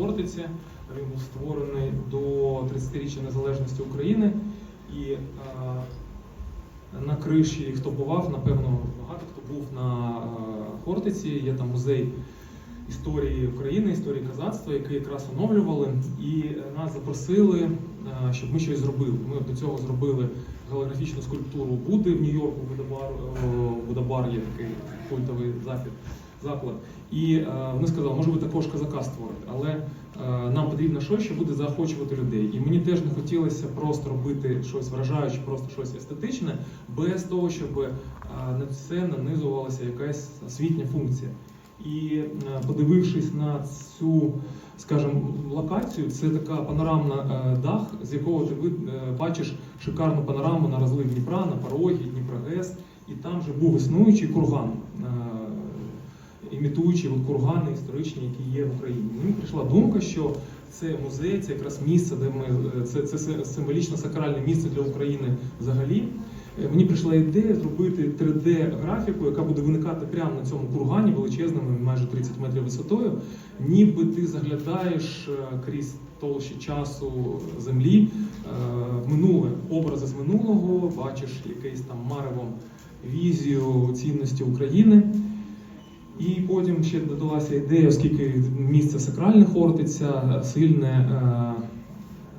Хортиці. Він був створений до 30-річчя незалежності України. І е, на криші, хто бував, напевно, багато хто був на е, Хортиці. Є там музей історії України, історії казацтва, який якраз оновлювали. І е, нас запросили, е, щоб ми щось зробили. Ми до цього зробили голографічну скульптуру Будди в Нью-Йорку, е, Будабар є такий культовий захід, заклад. І е, вони сказали, може ви також казака створите, але е, нам потрібно щось, що буде заохочувати людей. І мені теж не хотілося просто робити щось вражаюче, просто щось естетичне, без того, щоб е, на це нанизувалася якась освітня функція. І е, подивившись на цю, скажімо, локацію, це така панорамна е, дах, з якого ти вид- е, бачиш шикарну панораму на розлив Дніпра, на порогі, Дніпрогес, і там вже був існуючий курган, імітуючи от кургани історичні, які є в Україні. Мені прийшла думка, що це музей, це якраз місце, де ми е, це, це символічно сакральне місце для України взагалі. Е, Мені прийшла ідея зробити 3D-графіку, яка буде виникати прямо на цьому кургані величезному, майже 30 метрів висотою. Ніби ти заглядаєш е, крізь толщі часу землі в минуле, образи з минулого, бачиш якийсь там маревом візію цінності України. І потім ще додалася ідея, оскільки місце сакральне Хортиця, сильне е,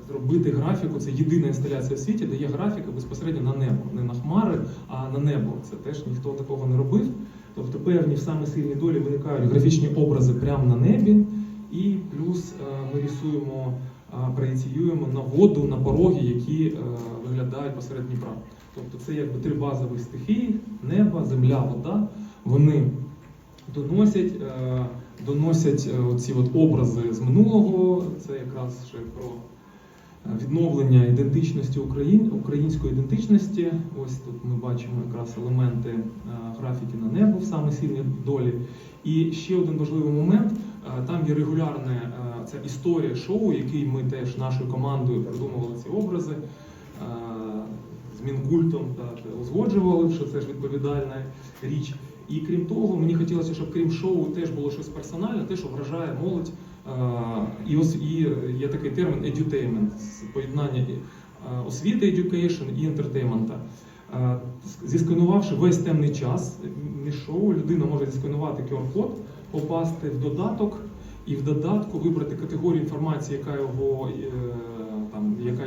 зробити графіку. Це єдина інсталяція в світі, де є графіка безпосередньо на небо, не на хмари, а на небо. Це теж ніхто такого не робив. Тобто певні в саме сильній долі виникають графічні образи прямо на небі, і плюс е, ми рисуємо, е, проєціюємо на воду, на пороги, які виглядають посеред Дніпра. Тобто це якби три базові стихії: небо, земля, вода. Вони доносять, е, доносять е, оці от образи з минулого. Це якраз ще про е, відновлення ідентичності України, української ідентичності. Ось тут ми бачимо якраз елементи графіки на небо в саме сильній долі. І ще один важливий момент. Там є регулярне ця історія шоу, який ми теж нашою командою придумували ці образи. З Мінкультом так, узгоджували, що це ж відповідальна річ. І крім того, мені хотілося, щоб крім шоу теж було щось персональне, те, що вражає молодь. Е, І ось і є такий термін edutainment, поєднання е, освіти education і ентертеймента. Е, Зісканувавши весь темний час між шоу, людина може зісканувати QR-код, попасти в додаток і в додатку вибрати категорію інформації, яка його е,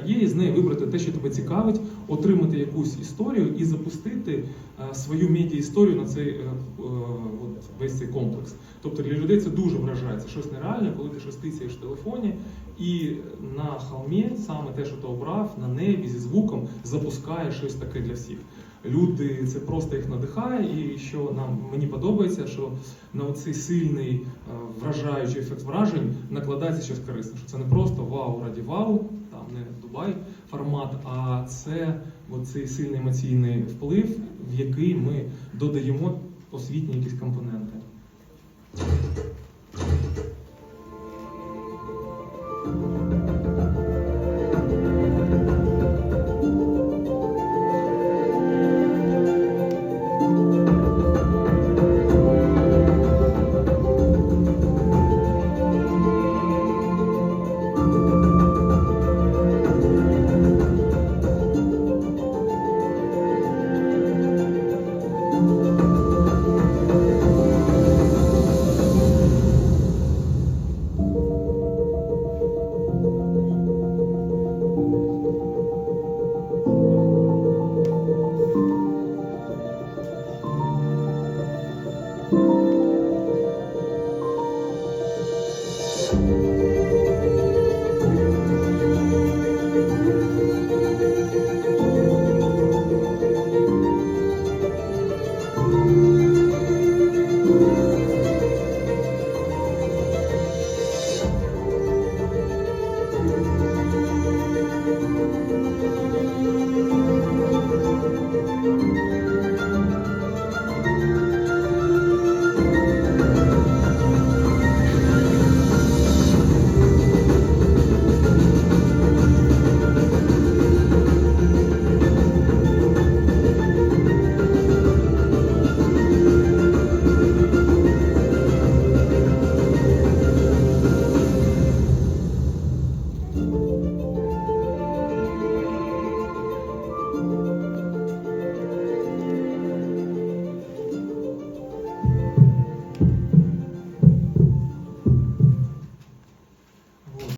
є, і з неї вибрати те, що тебе цікавить, отримати якусь історію і запустити е, свою медіа-історію на цей е, е, от, весь цей комплекс. Тобто для людей це дуже вражає. Це щось нереальне, коли ти щось тицяєш в телефоні, і на холмі саме те, що ти обрав, на небі зі звуком запускає щось таке для всіх. Люди це просто їх надихає, і що нам мені подобається, що на цей сильний вражаючий ефект вражень накладається щось корисне. Що це не просто вау раді вау, не Дубай формат, а це цей сильний емоційний вплив, в який ми додаємо освітні якісь компоненти.